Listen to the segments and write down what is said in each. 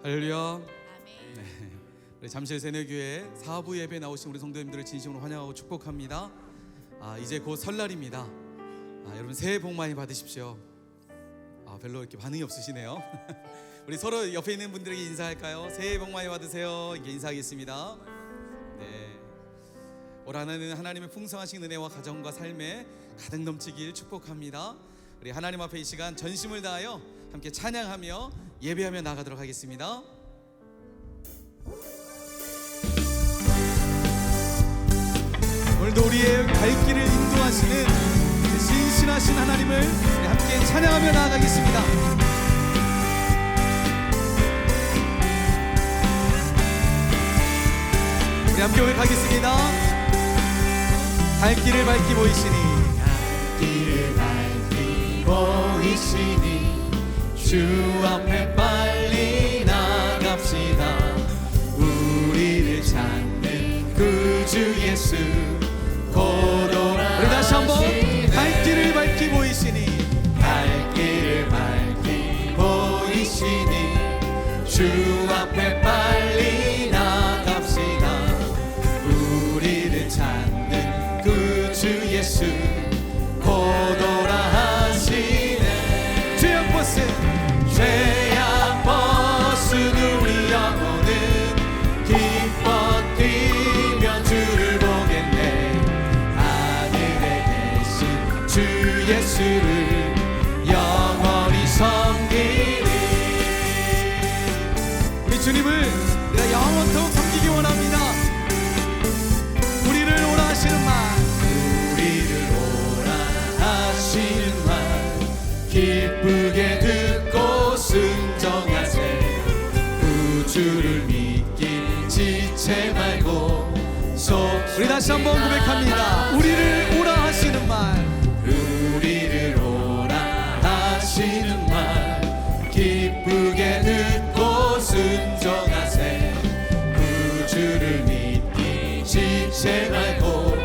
할렐루야. 아멘. 우리 잠실 세뇌교회 사부 예배 나오신 우리 성도님들을 진심으로 환영하고 축복합니다. 아, 이제 곧 설날입니다. 아, 여러분 새해 복 많이 받으십시오. 아, 별로 이렇게 반응이 없으시네요. 우리 서로 옆에 있는 분들에게 인사할까요? 새해 복 많이 받으세요. 이렇게 인사하겠습니다. 네. 올 한해는 하나님의 풍성하신 은혜와 가정과 삶에 가득 넘치길 축복합니다. 우리 하나님 앞에 이 시간 전심을 다하여 함께 찬양하며 예배하며 나가도록 하겠습니다. 오늘도 우리의 갈 길을 인도하시는 그 신실하신 하나님을 함께 찬양하며 나아가겠습니다. 우리 함께 오늘 가겠습니다. 갈 길을 밝히 보이시니 길을 밝히 보이시니 주 앞에 빨 구주를 믿기 지체 말고 속 우리 다시 한번 고백합니다. 우리를 오라 하시는 말. 우리를 오라 하시는 말. 기쁘게 듣고 순종하세. 구주를 믿기 지체 말고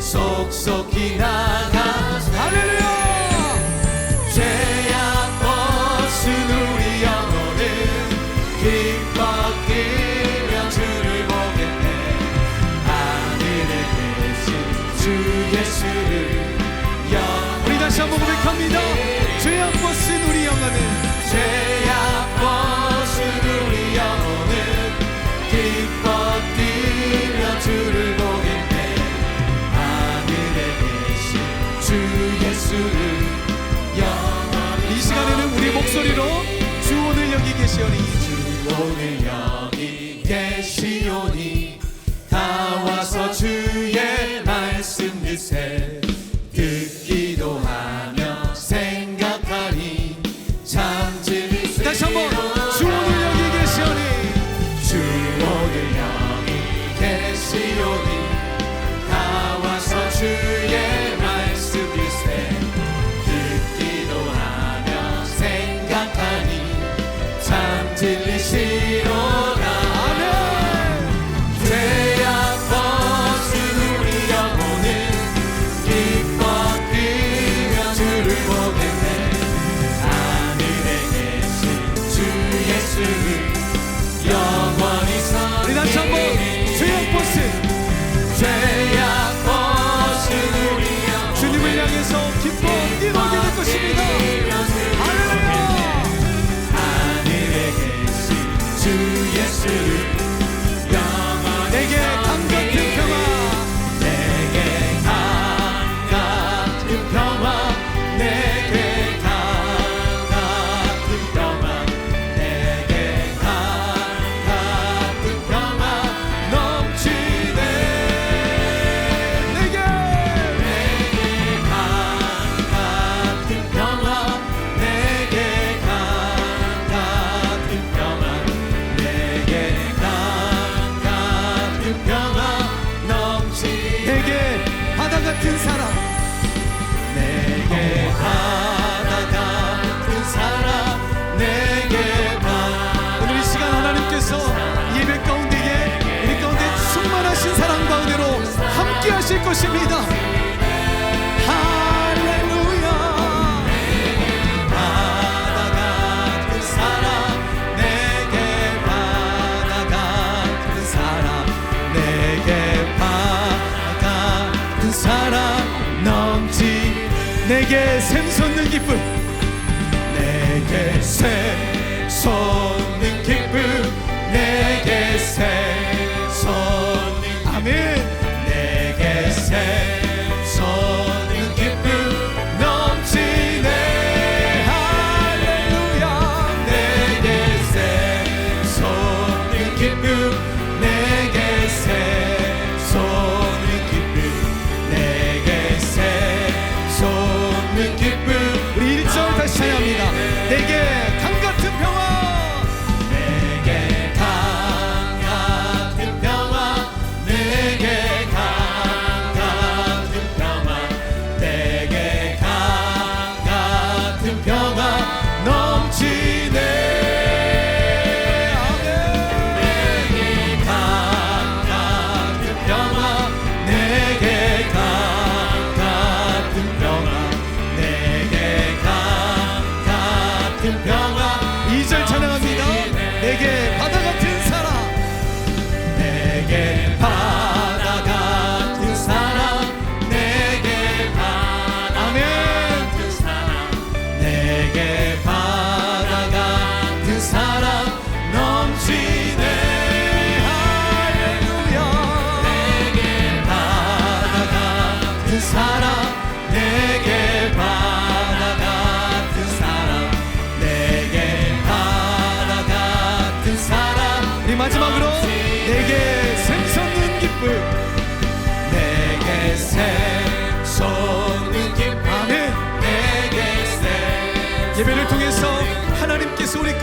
속속히 나가 뛰며 주를 보겠네. 하늘에 계신 주 예수를 영 우리 다시 한번 고백합니다. 죄악 벗은 우리 영혼은 죄악 벗은 우리 영혼은 기뻐 뛰며 주를 보겠네. 하늘에 계신 주 예수를 영원히 이 시간에는 우리 목소리로 주원을 여기 계시오니 주 오늘 여기 see. 계신 같은 사랑 내게 바다. 같은 사랑 내게 바다. 오늘 이 시간 하나님께서 예배 가운데에 우리 가운데 충만하신 사랑과 은혜로 함께 하실 것입니다. 내게 샘솟는 기쁨. 내게 샘솟는 기쁨. 내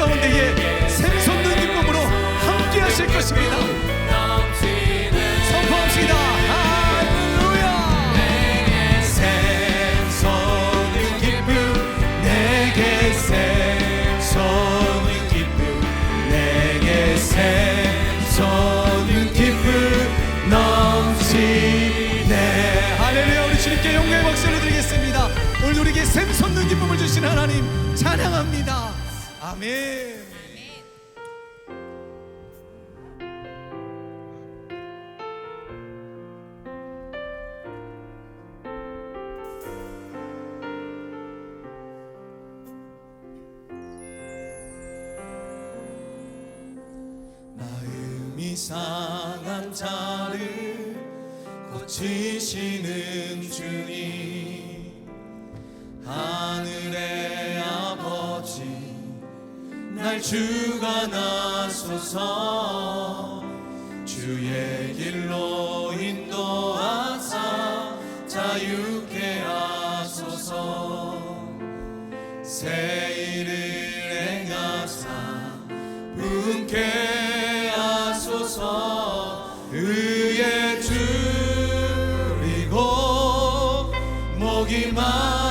on the air. 아멘. 마음이 상한 자를 고치시는 주님. 주가 나서서 주의 길로 인도하사 자유케 하소서. 새 일을 행하사 분케 하소서. 의의 주 그리고 목이 마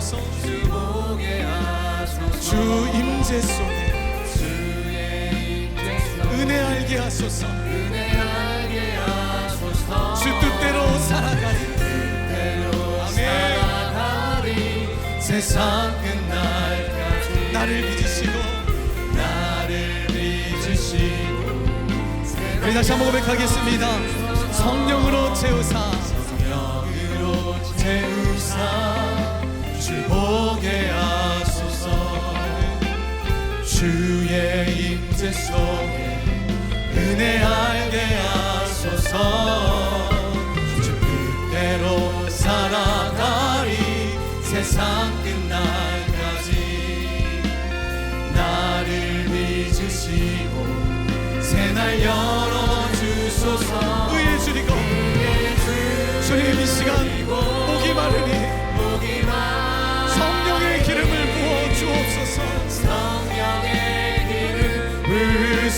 하소서 주 임재 속에 은혜 알게 하소서. 주 뜻대로 살아가리. 아멘. 세상 끝날까지 나를 믿으시고 나를 믿으시고. 우리 다시 한번 고백하겠습니다. 성령으로 채우사. 세상에 은혜 알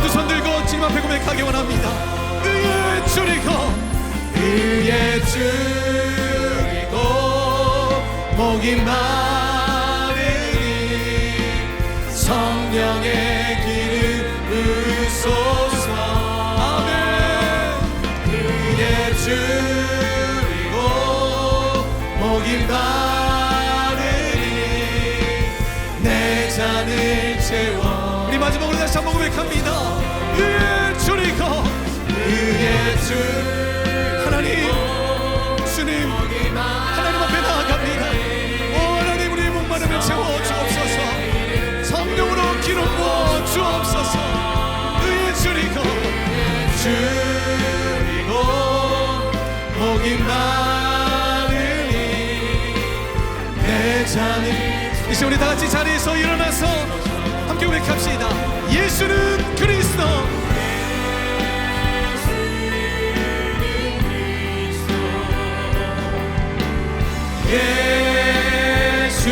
두 손 들고 주님 앞에 고백하기 원합니다. 의에 줄이고 의에 줄이고 목이 마 자리. 이제 우리 다 같이 자리에서 일어나서 함께 고백합시다. 예수는 그리스도. 예수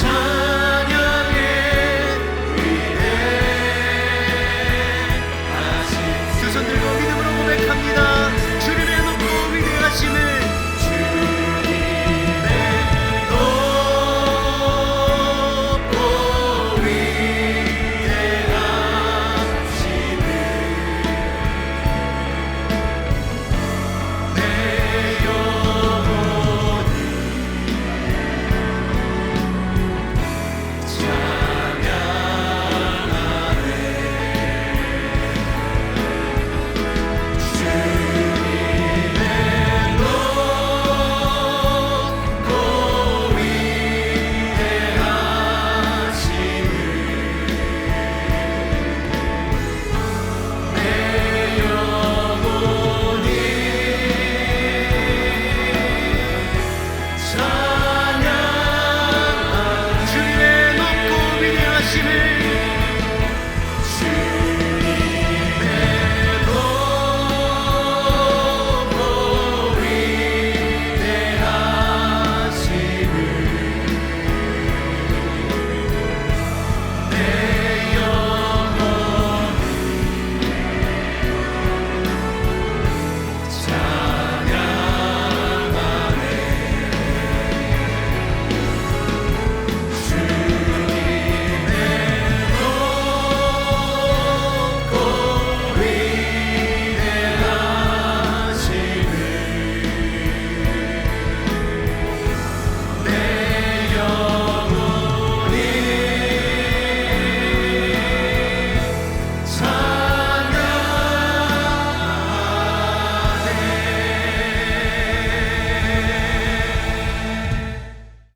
time.